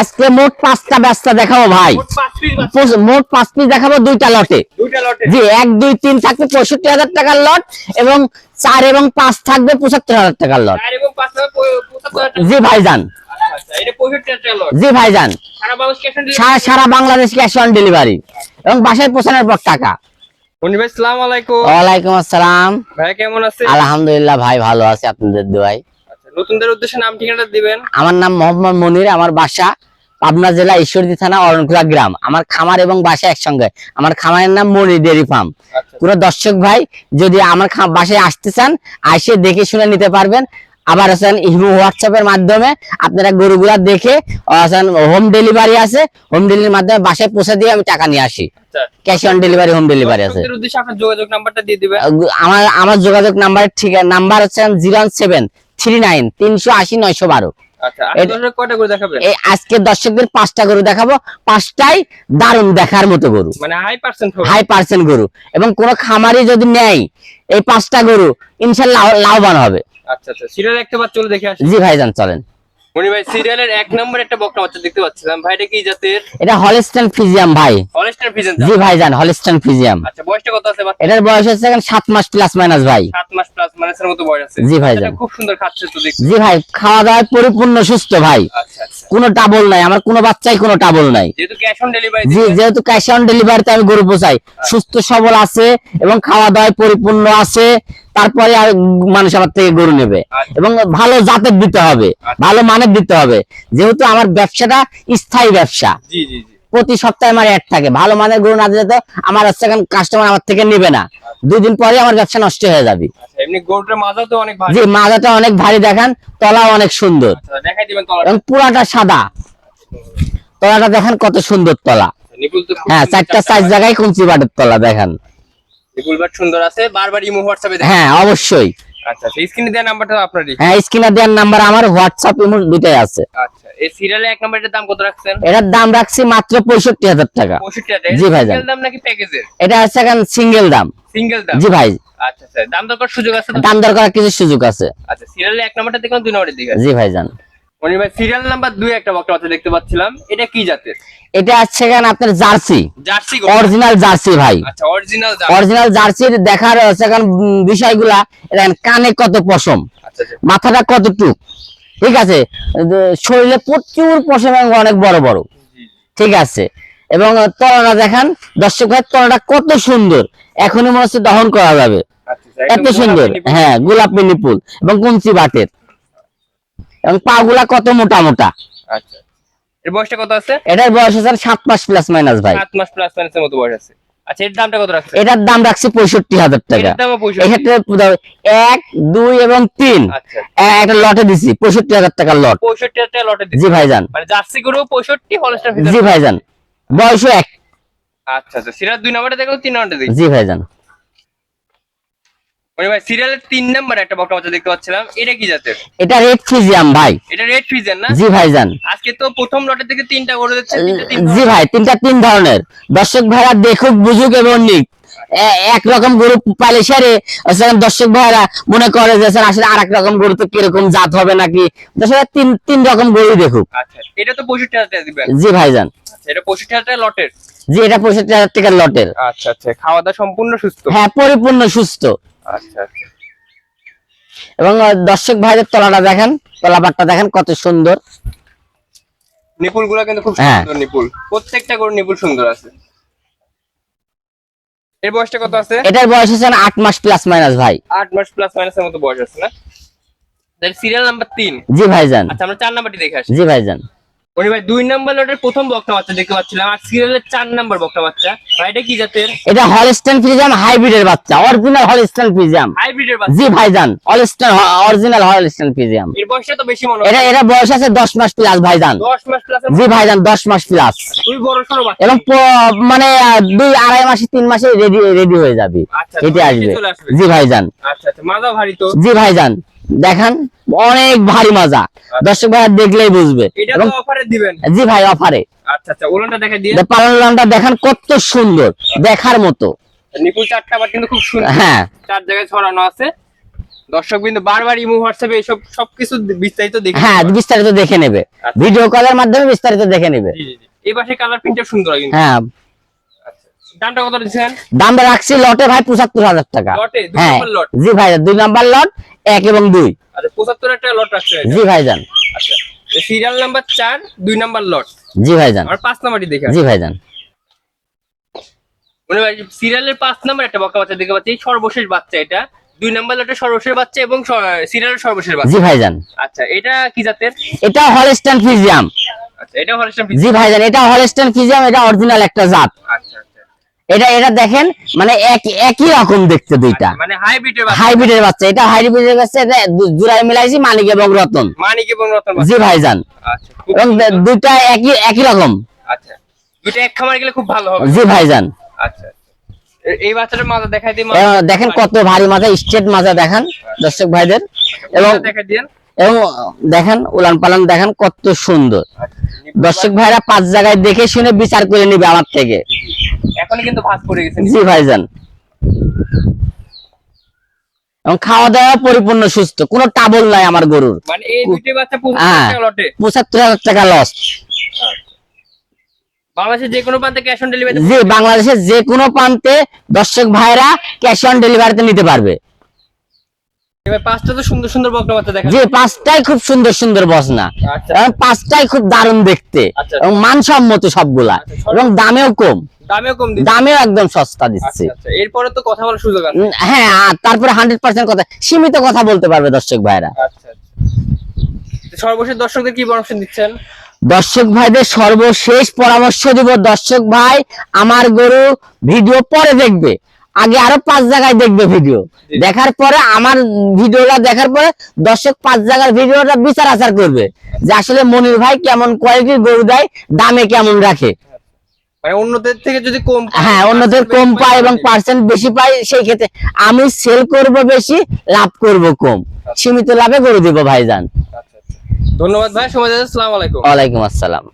আজকে মোট পাঁচটা ব্যস্তা দেখাবো ভাই। মোট পাঁচ পিস দেখাবো দুইটা লটে জি এক দুই তিন থাকবে পঁয়ষট্টি হাজার টাকার লট এবং চার এবং পাঁচ থাকবে পঁচাত্তর হাজার টাকার লট। জি ভাইজান। আচ্ছা, আচ্ছা, জি ভাইজান। সারা বাংলাদেশ ক্যাশ অন সারা বাংলাদেশ ক্যাশ অন ডেলিভারি এবং বাসায় পৌঁছানোর পর টাকা। ভাই ওয়ালাইকুম আসসালাম। ভাই কেমন আছে আলহামদুলিল্লাহ ভাই ভালো আছে আপনাদের দোয়াই নতুনদের উদ্দেশ্যে নাম ঠিকানা দিবেন? আমার নাম মোহাম্মদ মনির আমার বাসা পাবনা জেলা ঈশ্বরদী থানা অরণকুলা গ্রাম। আমার খামার এবং বাসা একসঙ্গে। আমার খামারের নাম মনির ডেয়ারি ফার্ম। আচ্ছা। কোনো দর্শক ভাই যদি আমার বাসায় আসতে চান আসে দেখে শুনে নিতে পারবেন। আবার আছেন ইমো হোয়াটসঅ্যাপের মাধ্যমে আপনারা গরুগুলা দেখে হোম ডেলিভারি আছে হোম ডেলিভারির মাধ্যমে বাসায় পৌঁছে দিয়ে আমি টাকা নিয়ে আসি। আচ্ছা। Cash on delivery home delivery আছে। আমার আমার যোগাযোগ নাম্বার ঠিক নাম্বার হচ্ছে জিরো সেভেন থ্রি নাইন তিনশো আশি নয়শো বারো। আচ্ছা এই আজকে দর্শকদের পাঁচটা গরু দেখাবো। পাঁচটাই দারুণ দেখার মতো গরু। মানে হাই পার্সেন্ট গরু? এবং কোন খামারি যদি নেয় এই পাঁচটা গরু ইনশাল্লাহ লাভবান হবে। আচ্ছা আচ্ছা। সিরিয়াল একটা বাচ্চা চলে দেখে আসি। জি ভাইজান চলেন। মনি ভাই সিরিয়ালের এক নম্বর একটা বকনা বাচ্চা দেখতে পাচ্ছিলাম। ভাই এটা কি জাতের? এটা হলিস্টান ফিজিয়াম ভাই। হলস্টার ফিজেন জি ভাইজান হলিস্টান ফিজিয়াম আচ্ছা বয়সটা কত আছে বাচ্চা এটার বয়স হচ্ছে এখন সাত মাস প্লাস মাইনাস ভাই। সাত মাস প্লাস মানের মতো বয়স আছে। জি ভাই যান। খুব সুন্দর খাচ্ছে তো জি ভাই খাওয়া দাওয়ায় পরিপূর্ণ সুস্থ ভাই। আচ্ছা আচ্ছা। কোনো টাবল নাই আমার কোনো বাচ্চাই কোনো টাবল নাই। যেহেতু ক্যাশ অন ডেলিভারি জি যেহেতু ক্যাশ অন ডেলিভারিতে আমি গরু পোষাই। সুস্থ সবল আছে এবং খাওয়া দাওয়ায় পরিপূর্ণ আছে। তারপরে আর মানুষ আমার থেকে গরু নেবে। আচ্ছা। এবং ভালো জাতের দিতে হবে ভালো মানের দিতে হবে। যেহেতু আমার ব্যবসাটা স্থায়ী ব্যবসা। প্রতি সপ্তাহে আমার অ্যাড থাকে। ভালো মানের গরু না দিলে তো আমার হচ্ছে কাস্টমার আমার থেকে নেবে না। দুই দিন পরে আমার ব্যবসা নষ্ট হয়ে যাবে। আচ্ছা এমনি গরুটার মাজাও তো অনেক ভালো জি মাজাটা অনেক ভারী দেখান তলাও অনেক সুন্দর। আচ্ছা দেখাই দিবেন তলা এবং পুরাটা সাদা। তলাটা দেখেন কত সুন্দর তলা। হ্যাঁ চারটা সাইজ জায়গায় কুঞ্চি বাটের তলা দেখেন। সুন্দর আছে বারবার ইমো হোয়াটসঅ্যাপে হ্যাঁ অবশ্যই। আচ্ছা আচ্ছা স্ক্রিনে দেওয়া নাম্বারটা আপনারই? হ্যাঁ স্ক্রিনে দেওয়ার নাম্বার আমার হোয়াটসঅ্যাপ ইমো দুটাই আছে। আচ্ছা এই সিরিয়ালে এক নাম্বারের দাম কত রাখছেন? এটার দাম রাখছি মাত্র পঁয়ষট্টি হাজার টাকা। পঁয়ষট্টি হাজার। জি ভাইজান। সিঙ্গেল দাম নাকি প্যাকেজের এটা এখন সিঙ্গেল দাম। সিঙ্গেল দাম? জি ভাই। আচ্ছা আচ্ছা দাম দরকার সুযোগ আছে দাম দর করার কিছু সুযোগ আছে। আচ্ছা সিরিয়ালে এক নাম্বারটা দেখুন দুই নাম্বারের দিকে জি ভাইজান। ভাই সিরিয়াল নাম্বার দুই একটা বকটা বাচ্চা দেখতে পাচ্ছিলাম। এটা কি জাতের? এটা হচ্ছে এখন আপনার জার্সি। জার্সি অরিজিনাল জার্সি ভাই। আচ্ছা অরিজিনাল অরিজিনাল জার্সির দেখার হচ্ছে এখন বিষয়গুলা দেখেন কানে কত পশম? আচ্ছা আচ্ছা। মাথাটা কতটুক? ঠিক আছে? শরীরে প্রচুর পশম এবং অনেক বড় বড়। ঠিক আছে? এবং তলাটা দেখান। দর্শক ভাই তলাটা কত সুন্দর। এখনই মনে হচ্ছে দহন করা যাবে। এত সুন্দর। হ্যাঁ গোলাপি নিপুল এবং কুঞ্চি বাটের। এবং পা গুলা কত মোটা মোটা? আচ্ছা এর বয়সটা কত আছে? এটার বয়স আছে সাত মাস প্লাস মাইনাস ভাই। সাত মাস প্লাস মাইনাসের মতো বয়স আছে। আচ্ছা এর দামটা কত রাখছে এটার দাম রাখছি পঁয়ষট্টি হাজার টাকা। এটার দামও পঁয়ষট্টি। এক্ষেত্রে এক দুই এবং তিন। আচ্ছা। একটা লটে দিছি পঁয়ষট্টি হাজার টাকার লট। পঁয়ষট্টি হাজার টাকা লটে জি ভাইজান। মানে জার্সি গরু পঁয়ষট্টি জি ভাইজান। বয়সও এক। আচ্ছা আচ্ছা। সিরিয়াল দুই নাম্বারটা দেখো তিন নাম্বারটা দেখি জি ভাইজান। মানে ভাই সিরিয়ালের তিন নাম্বার একটা বকটা বাচ্চা দেখতে পাচ্ছিলাম। এটা কি জাতের? এটা রেড ফিজিয়াম ভাই। এটা রেড ফ্রিজের না? জি ভাইজান। আজকে তো প্রথম লটের থেকে তিনটা গরু দিচ্ছে জি ভাই তিনটা তিন ধরনের। দর্শক ভাইরা দেখুক বুঝুক এবং নিক। এ- এক রকম গরু পালে সেরে দর্শক ভাইরা মনে করে যে স্যার আসলে আর এক রকম গরু তো কীরকম জাত হবে নাকি? দর্শক তিন তিন রকম গরু দেখুক। আচ্ছা এটা তো পঁয়ষট্টি হাজার টাকা দিবেন। জি ভাইজান। আচ্ছা এটা পঁয়ষট্টি হাজার টাকা লটের জি এটা পঁয়ষট্টি হাজার টাকার লটের আচ্ছা আচ্ছা খাওয়া দাওয়া সম্পূর্ণ সুস্থ? হ্যাঁ পরিপূর্ণ সুস্থ। আচ্ছা আচ্ছা। এবং দর্শক ভাইদের তলাটা দেখেন তলাপাটটা দেখেন কত সুন্দর। নিপুলগুলা কিন্তু খুব হ্যাঁ। সুন্দর নিপুল। প্রত্যেকটা গরু নিপুল সুন্দর আছে। এর বয়সটা কত আছে? এটার বয়স হচ্ছে আট মাস প্লাস মাইনাস ভাই। আট মাস প্লাস মাইনাসের মতো বয়স আছে না? সিরিয়াল নাম্বার তিন। জি ভাইজান। আচ্ছা আমরা চার নাম্বারটি দেখে আসি। জি ভাইজান। উনি ভাই দুই নাম্বার লটের প্রথম বক্তা বাচ্চা দেখতে পাচ্ছিলাম। আর সিরিয়ালের চার নাম্বার বক্তা বাচ্চা। ভাই এটা কি জাতের? এটা হলস্টেন ফিজিয়াম হাইব্রিডের বাচ্চা অরিজিনাল হলস্টেন ফিজিয়াম হাইব্রিডের বাচ্চা। জি ভাইজান হলস্টেন অরিজিনাল হলস্টেন ফিজিয়াম এর বয়সটা তো বেশি মনে এটা এটা বয়স আছে দশ মাস প্লাস ভাইজান। দশ মাস প্লাস জি ভাইজান দশ মাস প্লাস খুবই বড় সড়ো বাচ্চা। এবং মানে দুই আড়াই মাসে তিন মাসে রেডি রেডি হয়ে যাবে। আচ্ছা, এটি আসবে। জি ভাইজান। আচ্ছা আচ্ছা মাজা ভারী তো। জি ভাইজান। দেখান অনেক ভারী মজা। দর্শক ভাইয়া দেখলেই বুঝবে। জি ভাই অফারে আচ্ছা আচ্ছা পালনটা দেখান কত সুন্দর। দেখার মতো। নিপুল চারটা আবার কিন্তু খুব সুন্দর। হ্যাঁ। চার জায়গায় ছড়ানো আছে। দর্শক বিন্দু বারবার ইমো হোয়াটসঅ্যাপে এসব সবকিছু বিস্তারিত দেখে হ্যাঁ বিস্তারিত দেখে নেবে। আচ্ছা। ভিডিও কলের মাধ্যমে বিস্তারিত দেখে নেবে। এই পাশে কালার প্রিন্টটা সুন্দর কিন্তু। হ্যাঁ। দামটা কত দিচ্ছেন? দামটা রাখছি লটে ভাই পঁচাত্তর হাজার টাকা। হ্যাঁ। জি ভাই দুই নাম্বার লট। এক এবং দুই। আচ্ছা পঁচাত্তর একটা লট রাখছে জি ভাইজান। আচ্ছা সিরিয়াল নাম্বার চার দুই নাম্বার লট জি ভাইজান। আর পাঁচ নাম্বারটি দেখে জি ভাইজান। মানে সিরিয়ালের পাঁচ নাম্বার একটা বকা বাচ্চা দেখে পাচ্ছি সর্বশেষ বাচ্চা এটা। দুই নাম্বার লটের সর্বশেষ বাচ্চা এবং সিরিয়ালের সর্বশেষ বাচ্চা। জি ভাইজান। আচ্ছা এটা কি জাতের? এটা ফিজিয়াম আচ্ছা এটা হলস্টাইন জি ভাইজান এটা ফিজিয়াম এটা অরিজিনাল একটা জাত। আচ্ছা। এটা এটা দেখেন মানে এক একই রকম দেখতে দুইটা। মানে হাইব্রিডের বাচ্চা। এটা হাইব্রিডের বাচ্চা জোড়ায় মিলাইছি মানিক এবং রতন। মানিক এবং রতন জি ভাইজান। আচ্ছা এবং দুইটা একই একই রকম। আচ্ছা দুইটা এক খামার গেলে খুব ভালো হবে। জি ভাইজান। আচ্ছা আচ্ছা। এই বাচ্চাটার মাথা দেখাই দিই দেখেন কত ভারী মাথা স্ট্রেট মাথা দেখান দর্শক ভাইদের। এবং দেখাই দিন এবং দেখেন উলান পালান দেখেন কত সুন্দর। দর্শক ভাইরা পাঁচ জায়গায় দেখে শুনে বিচার করে নিবে আমার থেকে। এখন কিন্তু পড়ে গেছে। জি ভাইজান। এবং খাওয়া দাওয়া পরিপূর্ণ সুস্থ। কোনো টাবল নাই আমার গরুর। মানে হ্যাঁ। পঁচাত্তর হাজার টাকা লস বাংলাদেশের যে কোনো প্রান্তে ক্যাশ অন ডেলিভারি জি বাংলাদেশের যে কোনো প্রান্তে দর্শক ভাইরা ক্যাশ অন ডেলিভারিতে নিতে পারবে। পাঁচটা তো সুন্দর সুন্দর বকনা বাচ্চা দেখা যে পাঁচটাই খুব সুন্দর সুন্দর বসনা। এবং পাঁচটাই খুব দারুণ দেখতে। এবং মানসম্মত সবগুলা। এবং দামেও কম। দামেও কম দামেও একদম সস্তা দিচ্ছে। এরপরে তো কথা বলার সুযোগ আছে হ্যাঁ তারপরে হান্ড্রেড পার্সেন্ট কথা সীমিত কথা বলতে পারবে দর্শক ভাইরা। আচ্ছা আচ্ছা। সর্বশেষ দর্শকদের কি পরামর্শ দিচ্ছেন? দর্শক ভাইদের সর্বশেষ পরামর্শ দিব দর্শক ভাই। আমার গরু ভিডিও পরে দেখবে। আগে আরও পাঁচ জায়গায় দেখবে ভিডিও দেখার পরে আমার ভিডিওটা দেখার পরে দর্শক পাঁচ জায়গার ভিডিওটা বিচার আচার করবে। যে আসলে মনির ভাই কেমন কোয়ালিটির গরু দেয় দামে কেমন রাখে। মানে অন্যদের থেকে যদি কম হ্যাঁ অন্যদের কম পায় এবং পার্সেন্ট বেশি পায় সেই ক্ষেত্রে আমি সেল করব বেশি লাভ করব কম। সীমিত লাভে গরু দিব ভাইজান। আচ্ছা আচ্ছা। ধন্যবাদ ভাই সময় আলাইকুম। ওয়ালাইকুম আসসালাম।